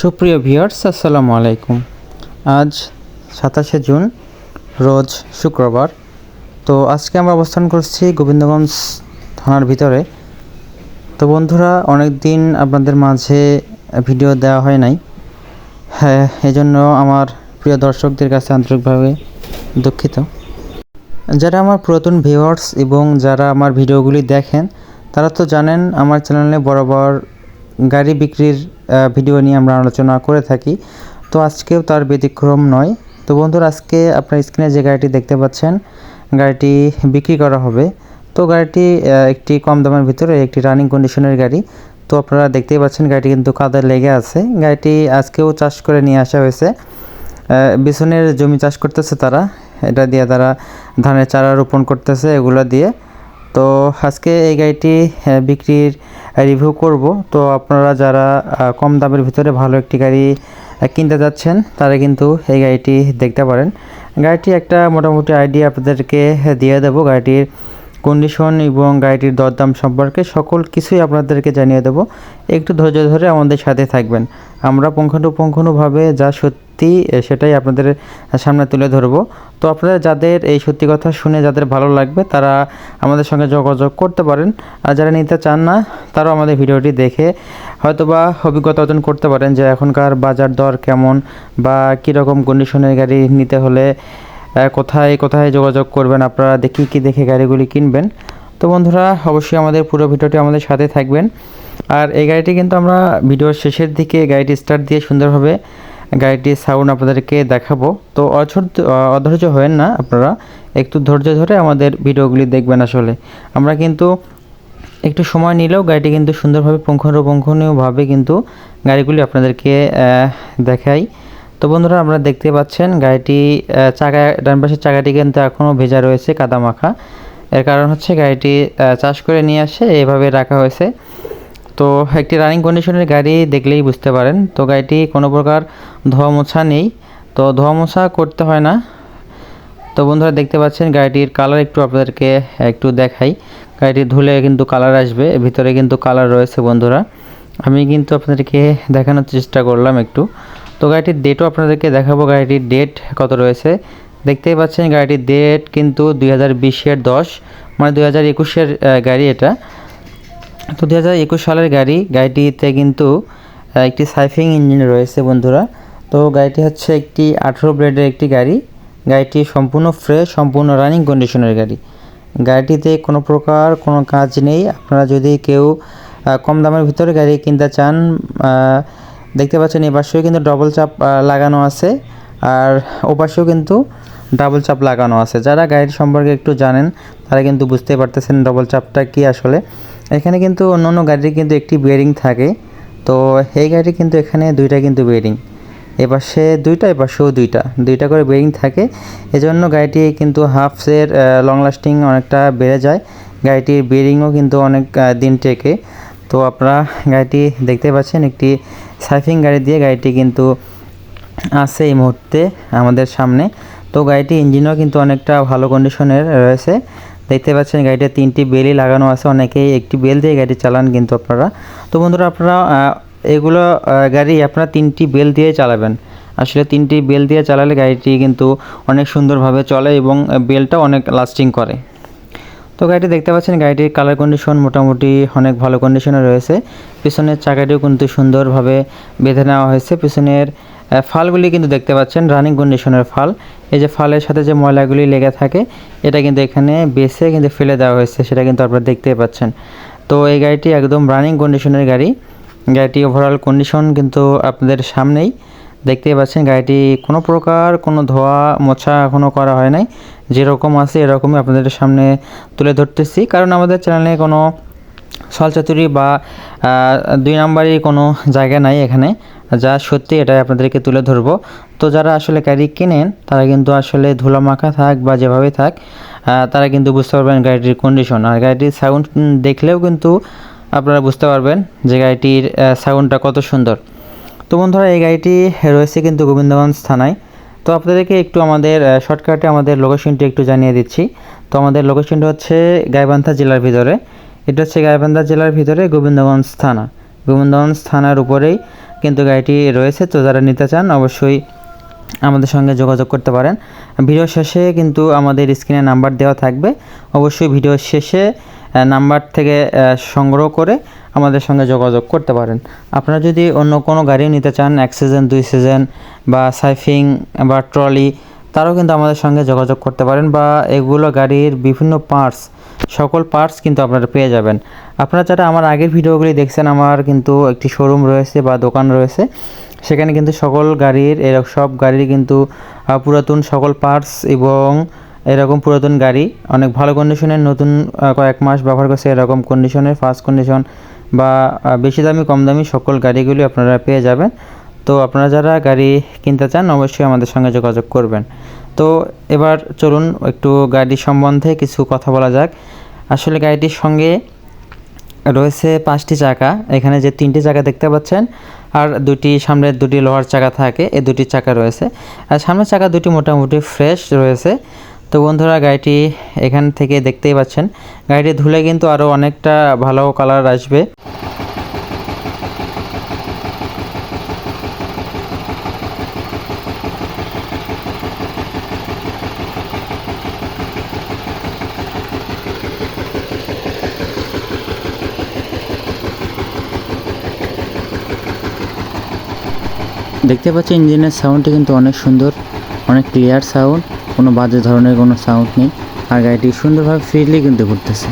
সুপ্রিয় ভিউয়ার্স, আসসালামু আলাইকুম। আজ সাতাশে জুন, রোজ শুক্রবার। তো আজকে আমরা অবস্থান করছি গোবিন্দগঞ্জ থানার ভিতরে। তো বন্ধুরা অনেক দিন আপনাদের মাঝে ভিডিও দেওয়া হয় নাই। হ্যাঁ এজন্য আমার প্রিয় দর্শকদের কাছে আন্তরিকভাবে দুঃখিত। যারা আমার পুরাতন ভিউয়ার্স এবং যারা আমার ভিডিওগুলি দেখেন, তারা তো জানেন আমার চ্যানেলে বরাবর গাড়ি বিক্রির ভিডিও নিয়ে আমরা আলোচনা করে থাকি। তো আজকেও তার ব্যতিক্রম নয়। তো বন্ধুরা, আজকে আপনার স্ক্রিনে যে গাড়িটি দেখতে পাচ্ছেন, গাড়িটি বিক্রি করা হবে। তো গাড়িটি একটি কম দামের ভিতরে একটি রানিং কন্ডিশনের গাড়ি। তো আপনারা দেখতেই পাচ্ছেন গাড়িটি কিন্তু কাদায় লেগে আছে। গাড়িটি আজকেও চাষ করে নিয়ে আসা হয়েছে। বিছনের জমি চাষ করতেছে তারা। এটা দিয়ে তারা ধানের চারা রোপণ করতেছে এগুলো দিয়ে। তো আজকে এই গাড়িটি বিক্রির রিভিউ করব। তো আপনারা যারা কম দামের ভিতরে ভালো একটি গাড়ি কিনতে যাচ্ছেন, তারা কিন্তু এই গাড়িটি দেখতে পারেন। গাড়িটি একটা মোটামুটি আইডিয়া আপনাদেরকে দিয়ে দেবো। গাড়িটির কন্ডিশন এবং গাড়িটির দরদাম সম্পর্কে সকল কিছুই আপনাদেরকে জানিয়ে দেবো। একটু ধৈর্য ধরে আমাদের সাথে থাকবেন। আমরা পুঙ্খানুপুঙ্খানুভাবে যা সত্যি সেটাই আপনাদের সামনে তুলে ধরবো। তো আপনারা যাদের এই সত্যি কথা শুনে যাদের ভালো লাগবে, তারা আমাদের সঙ্গে যোগাযোগ করতে পারেন। আর যারা নিতে চান না, তারাও আমাদের ভিডিওটি দেখে হয়তোবা অভিজ্ঞতা অর্জন করতে পারেন যে এখনকার বাজার দর কেমন বা কীরকম কন্ডিশনের গাড়ি নিতে হলে কোথায় কোথায় যোগাযোগ করবেন আপনারা, দেখি কি দেখে গাড়িগুলি কিনবেন। তো বন্ধুরা, অবশ্যই আমাদের পুরো ভিডিওটি আমাদের সাথে থাকবেন। আর এই গাড়িটি কিন্তু আমরা ভিডিওর শেষের দিকে গাড়িটি স্টার্ট দিয়ে সুন্দরভাবে গাড়িটির সাউন্ড আপনাদেরকে দেখাবো। তো অধৈর্য হবেন না আপনারা, একটু ধৈর্য ধরে আমাদের ভিডিওগুলি দেখবেন আসলে। আমরা কিন্তু একটু সময় নিলেও গাড়িটি কিন্তু সুন্দরভাবে পুঙ্খানুপুঙ্খানুভাবে কিন্তু গাড়িগুলি আপনাদেরকে দেখাই। তো বন্ধুরা আপনারা দেখতে পাচ্ছেন গাড়িটি চাকা, ডান পাশের চাকাটি কিন্তু এখনও ভেজা রয়েছে কাদা মাখা এর কারণ হচ্ছে গাড়িটি চাষ করে নিয়ে আসে, এভাবে রাখা হয়েছে। তো একটি রানিং কন্ডিশনের গাড়ি দেখলেই বুঝতে পারেন। তো গাড়িটি কোনো প্রকার ধোয়া মোছা নেই। তো ধোয়া মোছা করতে হয় না। তো বন্ধুরা, দেখতে পাচ্ছেন গাড়িটির কালার একটু আপনাদেরকে, একটু দেখাই। গাড়িটি ধুলে কিন্তু কালার আসবে ভিতরে কিন্তু কালার রয়েছে বন্ধুরা। আমি কিন্তু আপনাদেরকে দেখানোর চেষ্টা করলাম একটু। তো গাড়িটির ডেটও আপনাদেরকে দেখাবো। গাড়িটির ডেট কত রয়েছে? দেখতেই পাচ্ছেন গাড়িটির ডেট কিন্তু দুই হাজার বিশের দশ মানে দুই হাজার একুশের গাড়ি এটা। তো দু হাজার একুশ সালের গাড়ি, গাড়িটিতে কিন্তু একটি সাইফিং ইঞ্জিন রয়েছে বন্ধুরা। তো গাড়িটি হচ্ছে একটি আঠেরো ব্লেডের একটি গাড়ি। গাড়িটি সম্পূর্ণ ফ্রেশ সম্পূর্ণ রানিং কন্ডিশনের গাড়ি। গাড়িটিতে কোনো প্রকার কোনো কাজ নেই। আপনারা যদি কেউ কম দামের ভিতরে গাড়ি কিনতে চান দেখতে পাচ্ছেন, এই পাশেও কিন্তু ডবল চাপ লাগানো আছে। আর ও পাশেও কিন্তু ডাবল চাপ লাগানো আছে। যারা গাড়ির সম্পর্কে একটু জানেন, তারা কিন্তু বুঝতে পারতেছেন ডবল চাপটা কি আসলে। এখানে কিন্তু অন্য অন্য গাড়ির কিন্তু একটি বিয়ারিং থাকে। তো এই গাড়ি কিন্তু এখানে দুইটা কিন্তু বিয়ারিং এপাশে দুইটা এপাশেও দুইটা। দুইটা করে বেরিং থাকে। এজন্য গাড়িটি কিন্তু হাফসের লং লাস্টিং অনেকটা বেড়ে যায়। গাড়িটির বেরিংও কিন্তু অনেক দিন টেকে। তো আপনারা গাড়িটি দেখতে পাচ্ছেন, একটি সাইফিং গাড়ি দিয়ে গাড়িটি কিন্তু আছে এই মুহূর্তে আমাদের সামনে। তো গাড়িটি ইঞ্জিনও কিন্তু অনেকটা ভালো কন্ডিশনের রয়েছে। দেখতে পাচ্ছেন গাড়িটা তিনটি বেলই লাগানো আছে অনেকেই একটি বেল দিয়ে গাড়ি চালান কিন্তু আপনারা। তো বন্ধুরা আপনারা এগুলো গাড়ি আপনারা তিনটি বেল দিয়ে চালাবেন। আসলে তিনটি বেল দিয়ে চালালে গাড়িটি কিন্তু অনেক সুন্দরভাবে চলে এবং আহ, বেলটাও অনেক লাস্টিং করে। তো গাড়িটি দেখতে পাচ্ছেন, গাড়িটির কালার কন্ডিশন মোটামুটি অনেক ভালো কন্ডিশনে রয়েছে। পিছনের চাকাটিও কিন্তু সুন্দরভাবে বেঁধে নেওয়া হয়েছে। পিছনের ফালগুলি কিন্তু দেখতে পাচ্ছেন রানিং কন্ডিশনের ফাল। এই যে ফালের সাথে যে ময়লাগুলি লেগে থাকে, এটা কিন্তু এখানে বেসে কিন্তু ফেলে দেওয়া হয়েছে, সেটা কিন্তু আপনারা দেখতেই পাচ্ছেন। তো এই গাড়িটি একদম রানিং কন্ডিশনের গাড়ি। গাড়িটি ওভারঅল কন্ডিশন কিন্তু আপনাদের সামনেই। দেখতেই পাচ্ছেন, গাড়িটি কোনো প্রকার কোনো ধোয়া মোছা এখনও করা হয় নাই। যেরকম আছে এরকমই আপনাদের সামনে তুলে ধরতেছি। কারণ আমাদের চ্যানেলে কোনো সলচাতুরি বা দুই নাম্বারই কোনো জায়গা নাই এখানে। যা সত্যি এটাই আপনাদেরকে তুলে ধরবো। তো যারা আসলে গাড়ি কেনেন, তারা কিন্তু আসলে ধুলা মাখা থাক বা যেভাবে থাক তারা কিন্তু বুঝতে পারবেন গাড়িটির কন্ডিশন আর গাড়িটির সাউন্ড দেখলেও কিন্তু আপনারা বুঝতে পারবেন যে গাড়িটির সাউন্ডটা কত সুন্দর। তো বন্ধুরা, এই গাড়িটি রয়েছে কিন্তু গোবিন্দগঞ্জ থানায়। তো আপনাদেরকে একটু আমাদের শর্টকাটে আমাদের লোকেশনটি একটু জানিয়ে দিচ্ছি। তো আমাদের লোকেশনটা হচ্ছে গাইবান্ধা জেলার ভিতরে। এটা হচ্ছে গাইবান্ধা জেলার ভিতরে গোবিন্দগঞ্জ থানা। গোবিন্দগঞ্জ থানার উপরেই কিন্তু গাড়িটি রয়েছে। তো যারা নিতে চান, অবশ্যই আমাদের সঙ্গে যোগাযোগ করতে পারেন। ভিডিও শেষে কিন্তু আমাদের স্ক্রিনে নাম্বার দেওয়া থাকবে। অবশ্যই ভিডিও শেষে নাম্বার থেকে সংগ্রহ করে আমাদের সঙ্গে যোগাযোগ করতে পারেন। আপনারা যদি অন্য কোনো গাড়িও নিতে চান এক সিজন দুই সিজন বা সাইফিং বা ট্রলি, তারাও কিন্তু আমাদের সঙ্গে যোগাযোগ করতে পারেন বা এগুলো গাড়ির বিভিন্ন পার্টস সকল পার্টস কিন্তু আপনারা পেয়ে যাবেন। আপনারা যারা আমার আগের ভিডিওগুলি দেখছেন, আমার কিন্তু একটি শোরুম রয়েছে বা দোকান রয়েছে, সেখানে কিন্তু সকল গাড়ির এরকম সব গাড়ির কিন্তু পুরাতন সকল পার্টস এবং এরকম পুরাতন গাড়ি, অনেক ভালো কন্ডিশনের নতুন কয়েক মাস ব্যবহার করছে এরকম কন্ডিশনের ফার্স্ট কন্ডিশন বা বেশি দামি, কম দামি সকল গাড়িগুলি আপনারা পেয়ে যাবেন। তো আপনারা যারা গাড়ি কিনতে চান, অবশ্যই আমাদের সঙ্গে যোগাযোগ করবেন। তো এবার চলুন একটু গাড়ি সম্বন্ধে কিছু কথা বলা যাক। আসলে গাড়িটির সঙ্গে রয়েছে পাঁচটি চাকা, এখানে যে তিনটি চাকা দেখতে পাচ্ছেন, আর দুটি সামনের দুটি লোহার চাকা থাকে, এই দুটি চাকা রয়েছে। আর সামনের চাকা দুটি মোটামুটি ফ্রেশ রয়েছে। তো বন্ধুরা, গাড়িটি এখান থেকে দেখতেই পাচ্ছেন। গাড়িটি ধুলে কিন্তু আরও অনেকটা ভালো কালার আসবে। দেখতে পাচ্ছি ইঞ্জিনের সাউন্ডটি কিন্তু অনেক সুন্দর, অনেক ক্লিয়ার সাউন্ড কোনো বাজে ধরনের কোনো সাউন্ড নেই। আর গাড়িটি সুন্দরভাবে ফ্রিলি কিন্তু ঘুরতেছে।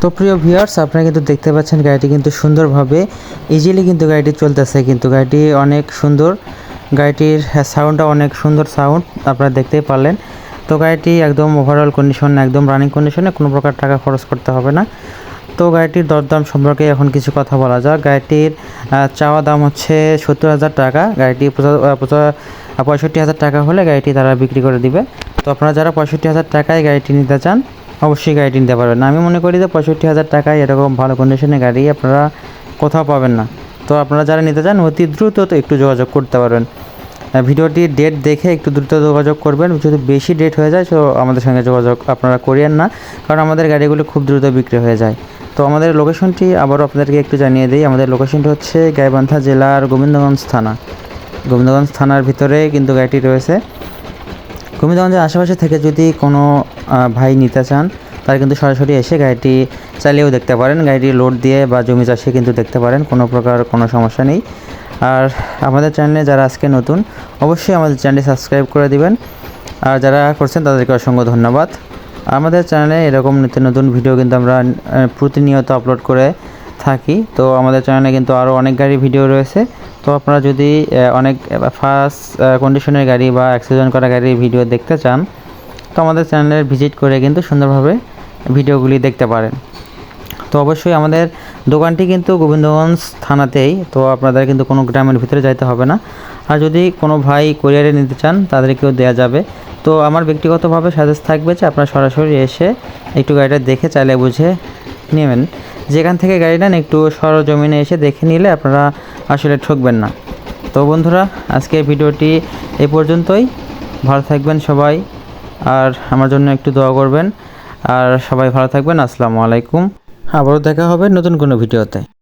তো প্রিয় ভিউয়ার্স, আপনারা কিন্তু দেখতে পাচ্ছেন গাড়িটি কিন্তু সুন্দরভাবে ইজিলি কিন্তু গাড়িটি চলতেছে, কিন্তু গাড়িটি অনেক সুন্দর। গাড়িটির সাউন্ডটা অনেক সুন্দর সাউন্ড আপনারা দেখতেই পারলেন। তো গাড়িটি একদম ওভারঅল কন্ডিশন একদম রানিং কন্ডিশনে কোনো প্রকার টাকা খরচ করতে হবে না। তো গাড়িটির দরদাম সম্পর্কে এখন কিছু কথা বলা যাক। গাড়িটির চাওয়া দাম হচ্ছে সত্তর হাজার টাকা। গাড়িটি পঁয়ষট্টি হাজার টাকা হলে গাড়িটি তারা বিক্রি করে দিবে। তো আপনারা যারা পঁয়ষট্টি হাজার টাকায় গাড়িটি নিতে চান অবশ্যই গাড়িটি নিতে পারবেন আমি মনে করি যে পঁয়ষট্টি হাজার টাকায় এরকম ভালো কন্ডিশনের গাড়ি আপনারা কোথাও পাবেন না। তো আপনারা যারা নিতে চান অতি দ্রুত তো একটু যোগাযোগ করতে পারবেন। আহ, ভিডিওটির ডেট দেখে একটু দ্রুত যোগাযোগ করবেন। যদি বেশি ডেট হয়ে যায় তো আমাদের সঙ্গে যোগাযোগ আপনারা করিয়েন না কারণ আমাদের গাড়িগুলো খুব দ্রুত বিক্রি হয়ে যায়। তো আমাদের লোকেশনটি আবারও আপনাদেরকে একটু জানিয়ে দিই। আমাদের লোকেশনটি হচ্ছে গাইবান্ধা জেলার গোবিন্দগঞ্জ থানা। গোবিন্দগঞ্জ থানার ভিতরে কিন্তু গাড়িটি রয়েছে। গোবিন্দগঞ্জের আশেপাশে থেকে যদি কোনো ভাই নিতে চান, তারা কিন্তু সরাসরি এসে গাড়িটি চালিয়েও দেখতে পারেন। গাড়িটি লোড দিয়ে বা জমি চাষে কিন্তু দেখতে পারেন, কোনো প্রকার কোনো সমস্যা নেই। আর আমাদের চ্যানেলে যারা আজকে নতুন, অবশ্যই আমাদের চ্যানেলটি সাবস্ক্রাইব করে দিবেন। আর যারা করছেন, তাদেরকে অসংখ্য ধন্যবাদ। আমাদের চ্যানেলে এরকম নিত্য নতুন ভিডিও কিন্তু আমরা প্রতিনিয়ত আপলোড করে থাকি। তো আমাদের চ্যানেলে কিন্তু আরও অনেক গাড়ি ভিডিও রয়েছে। তো আপনারা যদি অনেক ফার্স্ট কন্ডিশনের গাড়ি বা অ্যাক্সিডেন্ট করা গাড়ির ভিডিও দেখতে চান তো আমাদের চ্যানেলে ভিজিট করে কিন্তু সুন্দরভাবে ভিডিওগুলি দেখতে পারেন। তো অবশ্যই আমাদের দোকানটি কিন্তু গোবিন্দগঞ্জ থানাতেই, তো আপনাদের কিন্তু কোনো গ্রামের ভিতরে যাইতে হবে না। আর যদি কোনো ভাই কোরিয়ারে নিতে চান, তাদেরকেও দেওয়া যাবে। তো আমার ব্যক্তিগতভাবে সাজেস্ট থাকবে যে আপনারা সরাসরি এসে একটু গাড়িটা দেখে চাইলে বুঝে নেবেন। যেখান থেকে গাড়ি নেন, একটু সরজমিনে এসে দেখে নিলে আপনারা আসলে ঠকবেন না। তো বন্ধুরা, আজকের ভিডিওটি এ পর্যন্তই। ভালো থাকবেন সবাই। আর আমার জন্য একটু দোয়া করবেন। আর সবাই ভালো থাকবেন। আসসালামু আলাইকুম। আবারও দেখা হবে নতুন কোনো ভিডিওতে।